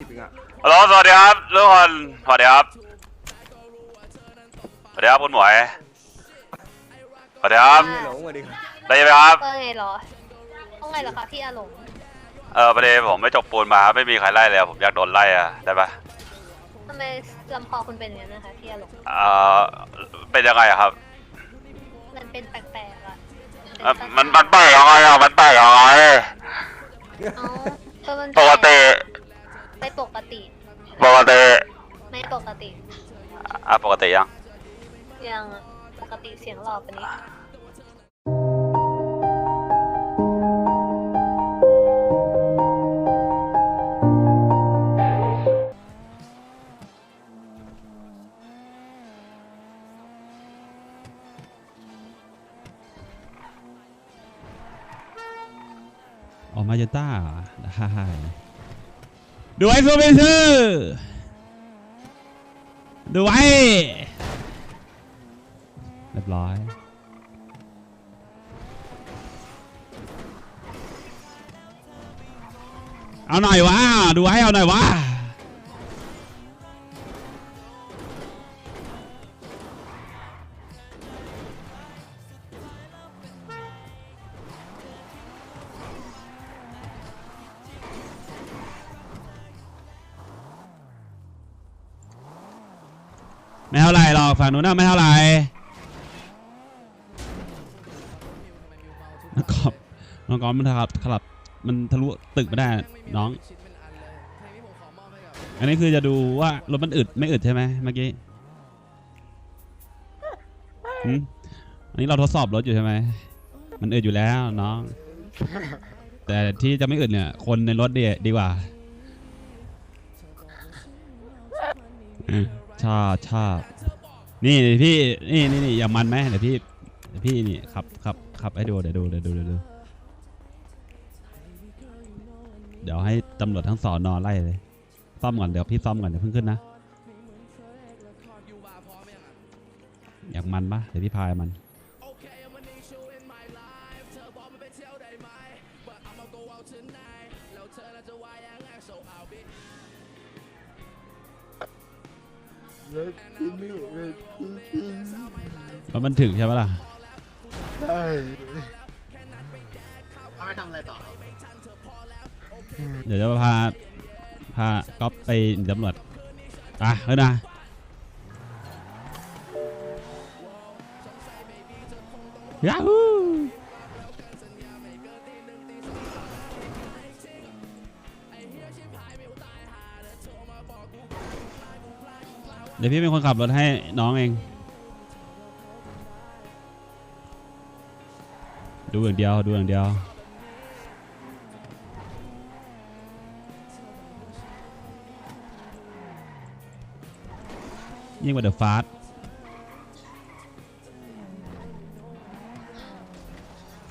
สิบเองอะฮัลโหลสวัสดีครับทุกคนสวัสดีครับสวัสดีครับคุณหมวยสวัสดีครับไม่หลงสวัสดีครับได้ยินไหมครับว่าไงเหรอว่าไงเหรอคะพี่อาหลงเออประเด็นผมไม่จบปูนมาไม่มีใครไล่เลยผมอยากโดนไล่อะได้ปะทำไมลำคอคุณเป็นอย่างนั้นนะคะพี่อาหลงเออเป็นยังไงอะครับ มันเป็นแปลกๆอะเอ่อมันมันแปลกยังไงอะมันแปลกยังไงเอ้าเออมันปกติ ไม่ปกติ ปกติไม่ปกติ อะปกติยัง ยังอะปกติเสียงหลอกกว่านี้ ออกมาเจต้าได้ ดูไว้ซูเปนเซอร์ดูไว้เรียบร้อยเอาหน่อยวะดูไว้เอาหน่อยวะ ไม่เท่าไหรหรอกฝั่งนู้นน่ะไม่เท่าไหรน้องกอบน้องกอบมันขับขับ มันทะลุตึกไม่ได้น้อง อันนี้คือจะดูว่ารถมันอึดไม่อึดใช่ไหมเมื่อกี้หืมอันนี้เราทดสอบรถอยู่ใช่ไหมมันอึดอยู่แล้วน้อง แต่ที่จะไม่อึดเนี่ย คนในรถดีดีกว่า ชอบชอบนี่พี่นี่นี่นี่อย่างมันไหมเดี๋ยวพี่เดี๋ยวพี่นี่ขับขับขับให้ดูเดี๋ยวดูเดี๋ยวดูเดี๋ยวดูเดี๋ยวให้ตำรวจทั้งสอนอไล่เลยซ่อมก่อนเดี๋ยวพี่ซ่อมก่อนเดี๋ยวเพิ่งขึ้นนะอยากมันปะเดี๋ยวพี่พายมัน แล้วมันถึงใช่ปะล่ะเอาไปทำอะไรต่อเดี๋ยวจะพา พาก๊อฟไปหนีตำรวจอะเฮ้ยนะ ยาฮู เดี๋ยวพี่เป็นคนขับรถให้น้องเอง ดูอย่างเดียว ดูอย่างเดียว ยิ่งกว่าเดอะฟาส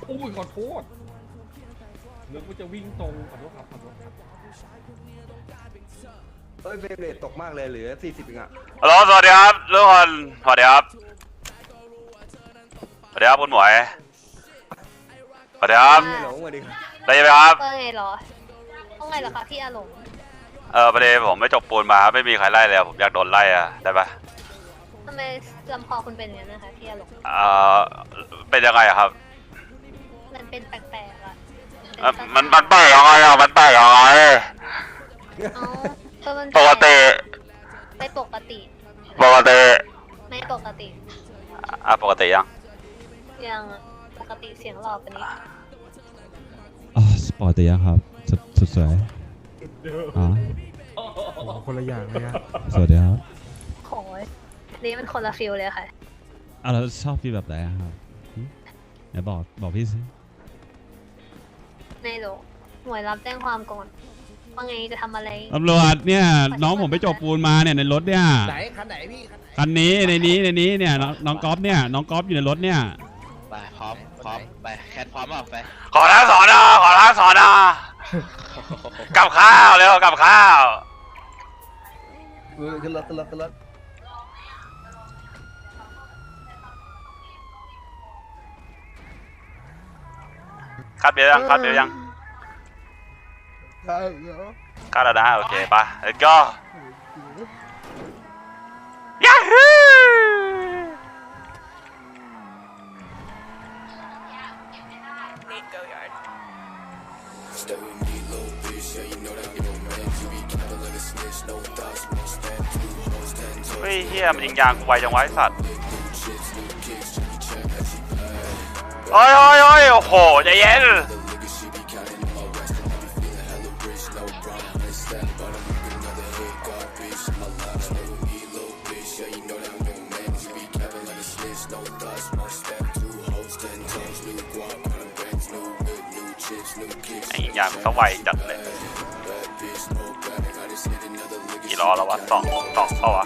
อุ้ยขอโทษนึกว่าจะวิ่งตรงขอโทษครับขอโทษครับ เอ้ยเฟรมเรทตกมากเลยเหลือสี่สิบเองอะฮัลโหลสวัสดีครับทุกคนสวัสดีครับสวัสดีครับคุณหมวยสวัสดีครับไม่หลงสวัสดีครับได้ยินไหมครับว่าไงเหรอว่าไงเหรอคะพี่อาหลงเออประเด็นผมไม่จบปูนมาไม่มีใครไล่เลยผมอยากโดนไล่อะได้ปะทำไมลำคอคุณเป็นอย่างนั้นนะคะพี่อาหลงเออเป็นยังไงอะครับมันเป็นแปลกๆอะเอ่อมันมันแปลกยังไงอะมันแปลกยังไง เอ้า เออมันปกติไม่ปกติ ปกติไม่ปกติ อะปกติยังยังอะปกติเสียงหลอกกว่านี้อ๋อสปอร์ตเตียครับสุดสุดสวยอ๋อคนละอย่างเลยอะสวัสดีครับโอ้ยนี่มันคนละฟิลเลยค่ะ อะเราชอบพี่แบบไหนอะครับหึไหนบอกบอกพี่สิในโลกหน่วยรับแจ้งความก่อน ว่าไงจะทำอะไร ตำรวจเนี่ยน้องผมไปจบปูนมาเนี่ยในรถเนี่ยไหนคันไหนพี่คันไหนคันนี้ในนี้ในนี้เนี่ยน้องน้องก๊อฟเนี่ยน้องก๊อฟอยู่ในรถเนี่ยไปพร้อมพร้อมไปแคทพร้อมเปล่าไปขอท้าสอนอขอท้าสอนอกับข้าวเร็วกับข้าวขึ้นรถขึ้นรถขึ้นรถคัดเบียร์ยังคัดเบียร์ยัง ใช่แล้วก้าวแล้วนะโอเคปะ let's go ยาฮูเฮ้ยเฮียมันยิงยางกูไวจังไวะไอสัตว์โอ้ยโอ้ยโอ้ยโอ้โหใจเย็น ยิงยางมันก็ไวจัดเลย กี่ล้อแล้ววะสองสองเปล่าวะ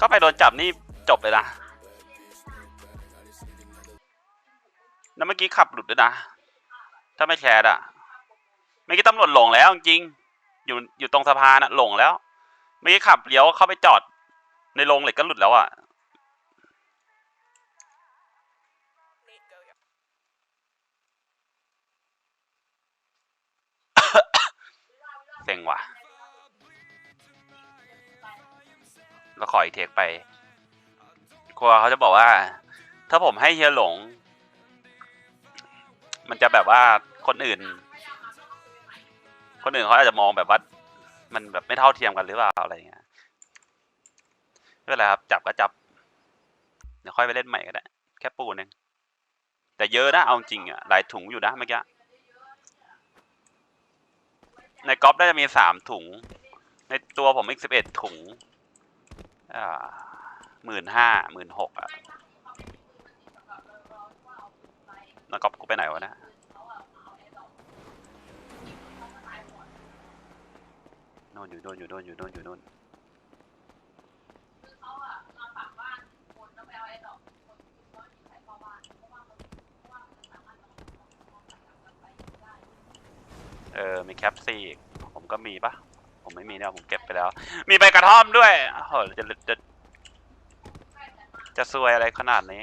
ก็ไปโดนจับนี่จบเลยนะ แล้วเมื่อกี้ขับหลุดด้วยนะ ถ้าไม่แชร์อะเมื่อกี้ตำรวจหลงแล้วจริง อยู่อยู่ตรงสะพานอะหลงแล้ว เมื่อกี้ขับเลี้ยวเข้าไปจอด ในโรงเหล็กก็หลุดแล้วอะเซ็งว่ะ แล้วขออีกเทคไปกลัวเขาจะบอกว่า ถ้าผมให้เฮียหลง มันจะแบบว่าคนอื่น คนอื่นเขาอาจจะมองแบบว่ามันแบบไม่เท่าเทียมกันหรือเปล่าอะไรเงี้ยไม่เป็นไรครับ จับก็จับ เดี๋ยวค่อยไปเล่นใหม่ก็ได้ แค่ปูนึงแต่เยอะนะเอาจริงอะหลายถุงอยู่นะเมื่อกี้ในก๊อฟน่าจะมีสามถุง ในตัวผมอีกสิบเอ็ดถุง หมื่นห้าหมื่นหกอะแล้วก๊อฟกูไปไหนวะเนะโน่นอยู่โน่นอยู่โน่นอยู่โน่นอยู่โน่นเออ มีแคปซีผมก็มีปะ ผมไม่มีเนี่ยผมเก็บไปแล้ว มีใบกระท่อมด้วยโอ้โหจะจะจะซวยอะไรขนาดนี้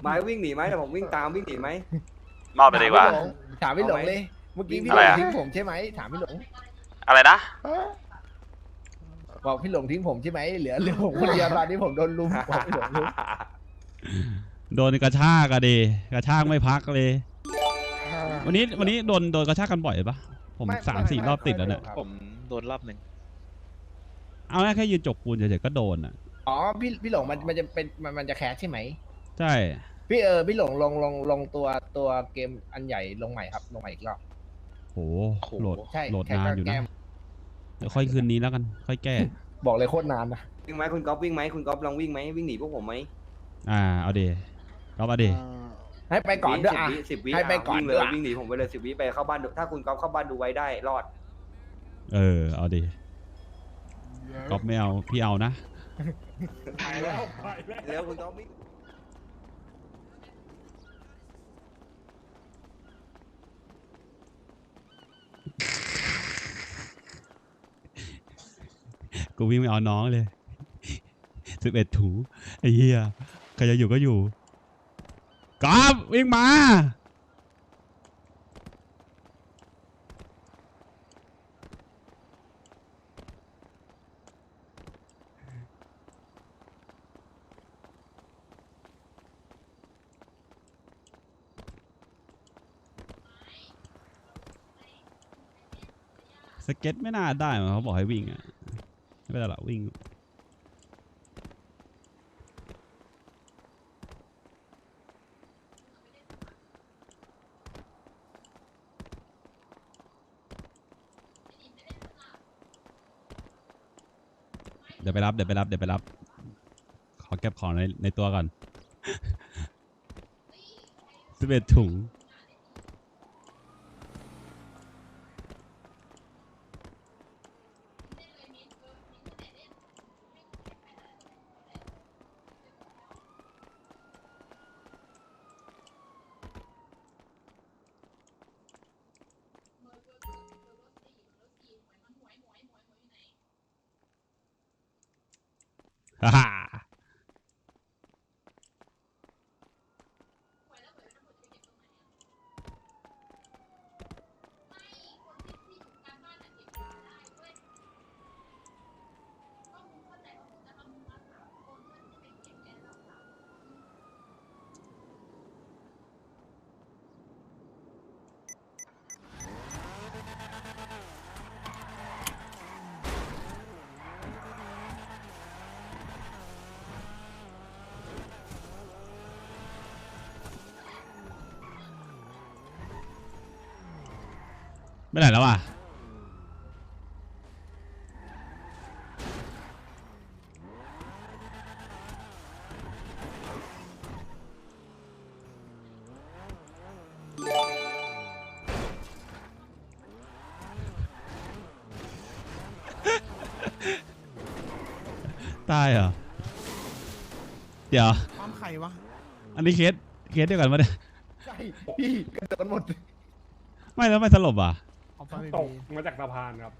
ไม้วิ่งหนีไหมเดี๋ยวผมวิ่งตามวิ่งหนีไหม มอบไปดีกว่า ถามพี่หลงเลย เมื่อกี้พี่อะหลไรงอะทิ้งผมใช่ไหมถามพี่หลง อะไรนะ บอกพี่หลงทิ้งผมใช่ไหมเหลือเหลือผมคนเดียวตอนนี้ผมโดนลุมบอกพี่หลงลุมโดนกระชากอะดีกระชากไม่พักเลย วันนี้วันนี้โดนโดนกระชากกันบ่อยปะผมสามสี่รอบติดแล้วเนี่ยผมโดนรอบหนึ่งเอาแค่ยืนจกปูนเฉยๆก็โดนอะ อ๋อพี่พี่หลงมันมันจะเป็นมันมันจะแคสใช่ไหม ใช่ พี่เออพี่หลงลงลงลงตัวตัวเกมอันใหญ่ลงใหม่ครับลงใหม่อีกรอบ โหโหลดใช่โหลดแค่นานอยู่แก้นะมเดี๋ยวค่อยคืนนี้แล้วกัน ค่อยแก้ บอกเลยโคตรนานนะวิ่งไหมคุณก๊อฟวิ่งไหมคุณก๊อฟลองวิ่งไหมวิ่งหนีพวกผมไหมอ่า เอาเดก็มาเด ให้ไปก่อนด้วยอะ สิบวิให้ไปะก่อนวิ่งเลด้วยยอะ วิ่งหนีผมไปเลยสิบวิไปเข้าบ้านดูถ้าคุณก๊อฟเข้าบ้านดูไว้ได้รอด เออ เอาเดก๊อฟไม่เอา พี่เอานะ ไปแล้วไปแล้ว แล้วคุณก๊อฟวิ่งกูวิ่งไม่เอาน้องเลย สิบเอ็ดถู ไอ้เหี้ยใครจะอยู่ก็อยู่ กอฟวิ่งมา สเก็ตไม่น่าได้มั้งเขาบอกให้วิ่งอะ ไม่ได้หรอกวิ่ง ยวไปรับเดี๋ยวไปรับเดี๋ยวไปรับ ขอเก็บของในในตัวก่อนสิบเอ็ดถุง ฮ่ ไม่ไหนแล้วอะตายเหรอ เดี๋ยว ความไข่วะ อันนี้เคส เคสเดียวกันปะเนี่ยใช่พี่กระโดดหมด ไม่แล้วไม่สลบอะ เอาฟังตดีกมาจากสะพานครับ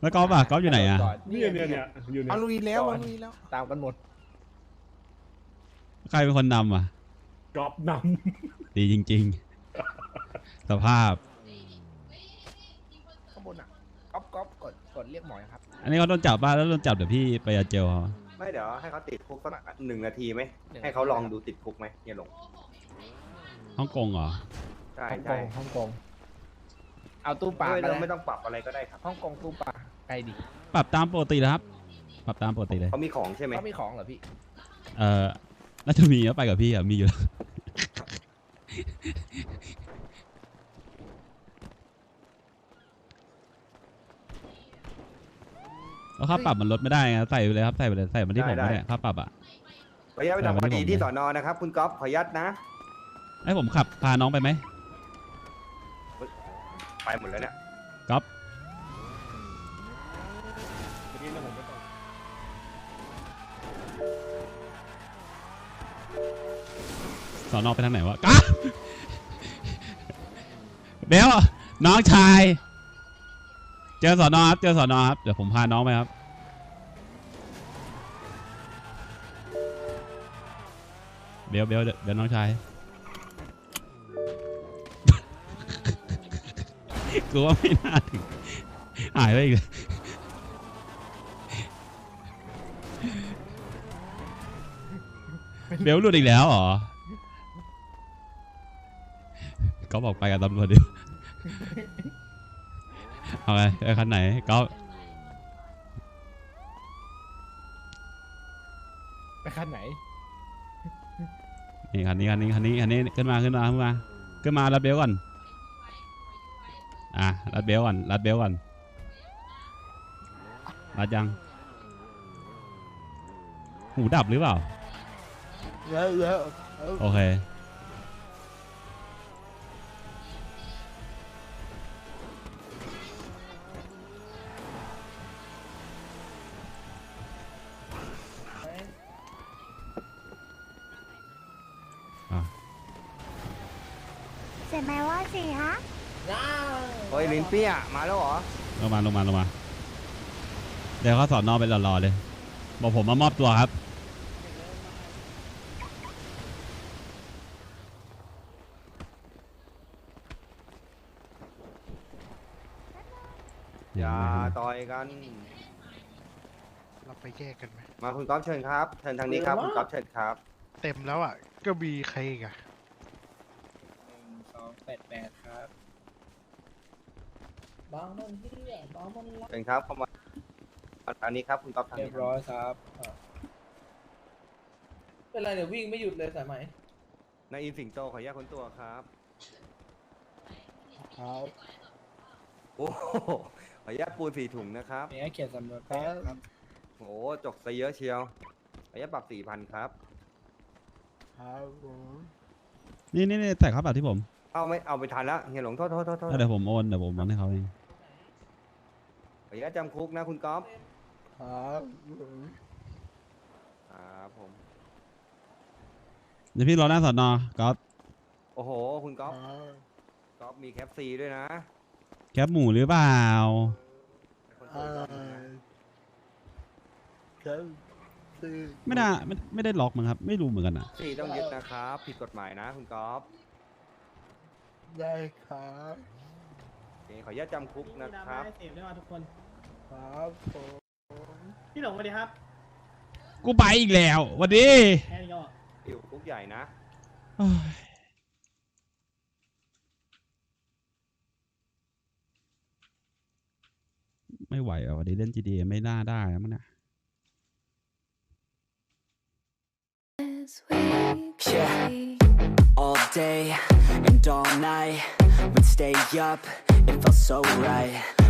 แล้วกอล์ฟอะกอล์ฟอยู่ไหนอะเนี่ยเนี่ยเนี่ยอยู่ๆเนี่เอายลุยแล้วเอาลุยแล้วตามกันหมดใครเป็นคนนำอะกรอบนดีจริง ๆ สภาพข้างบนอะก๊อปก๊อปกดกดเรียกหมอยครับ อันนี้เขาโดนจับป่ะแล้วโดนจับเดี๋ยวพี่ไปยาเจลเขาไม่เดี๋ยวให้เขาติดคุกสักหนึ่งนาทีไหมหนึ่งให้เขาลองดูติดคุกไหมเนี่ยหลงฮ่องกงเหรอใช่ฮ่องกใช่งฮ่องกง เอาตู้ปลาไม่ก็ต้องได้ไม่ต้องปรับอะไรก็ได้ครับฮ่องกงตู้ปลาไกลดิปรับตามปกติแล้วครับ ปรับตามปกติเลย เขามีของใช่ไหมเขามีของเหรอพี่ เอ่อน่าจะมีแล้วไปกับพี่อะมีอยู่แล้วแล้วค่าปรับมันลดไม่ได้ไงใส่ไปเลยครับใส่ไปเลยใส่มาที่ผมก็ได้ค่าปรับอะ ขออนุญาตไปได้ทำคไม่ดีผมที่เลยสอนอนะครับ คุณก๊อฟขออนุญาตนะ ให้ผมขับพาน้องไปไหม ไปหมดแล้วเนี่ยก๊อฟำเมื่อกี้เนี่ยผมไปตกสอนอไปทางไหนวะก๊อฟเบลน้องชาย เจอสอนอครับ เจอสอนอครับ เดี๋ยวผมพาน้องไปครับ เบลเบลเดี๋ยวเดี๋ยวน้องชาย กูว่าไม่น่าถึง หายไปอีกเลยเบลหลุดอีกแล้วเหรอ ก็บอกไปกับตำรวจดิเอาไงไอ้คันไหนก็ไปคันไหน นี่คันนี้คันนี้คันนี้คันนี้ขึ้นมาขึ้นมาขึ้นมาขึ้นมารัดเบลก่อน อะรัดเบลก่อนรัดเบลก่อนรัดยังหูดับหรือเปล่า เยอะเยอะ โอเค เฮ้ยลินเปี้ยมาแล้วเหรอลงมาลงมาลงมา เดี๋ยวเขาสอนนอไปรอๆเลย บอกผมมามอบตัวครับ อย่าต่อยกัน เราไปแยกกันไหมมาคุณก๊อฟเชิญครับเชิญทางนี้ครับคุณก๊อฟเชิญครับ เต็มแล้วอะก็มีใครอีกอะ สองแปดแปดครับ เชิญครับเข้ามาอันนี้ครับคุณก๊อฟทางเรียนี้บร้อยครับอ่าเป็นไรเดี๋ยววิ่งไม่หยุดเลยสายไหมนายอินสิงโตขออนุญาตค้นตัวครับครับโอ้โหขออนุญาตปูนสี่ถุงนะครับมีให้เขียนสำนวนแป๊บครับโอ้โหจกซะเยอะเชียวขออนุญาตปรับสี่พันครับครับผมนี่นี่นี่ใส่ครับแบบที่ผมเอาไม่เอาไปทันแล้วเฮียหลงโทษโทษโทษโทษเดี๋ยวผมโอนเดี๋ยวผมโอนให้เขาเองข ออนุญาตจำคุกนะคุณก๊อฟครับผมครับผม เดี๋ยวพี่รอหน้าสอนอก๊อฟโอ้โห คุณก๊อฟก๊อฟมีแคปซีด้วยนะแคปหมูหรือเปล่า คนสวยก๊อฟนะครับซื้อไม่ได้ไม่ไม่ได้ล็อกมั้งครับ ไม่รู้เหมือนกันอะ ซีต้องยึดนะครับ ผิดกฎหมายนะ คุณก๊อฟได้ครับ โอเคขออนุญาตจำคุกนะครับ เสพได้มาทุกคน ครับผมพี่หลงสวัสดีครับกูไปอีกแล้วหวันดีแค่นี้ก็อยู่คุกใหญ่นะโอ้ยไม่ไหวอะวันนี้เล่น GTA ไม่น่าได้แล้วมั้งเนี่ย Yeah, all day and all night, we'd stay up, it felt so right.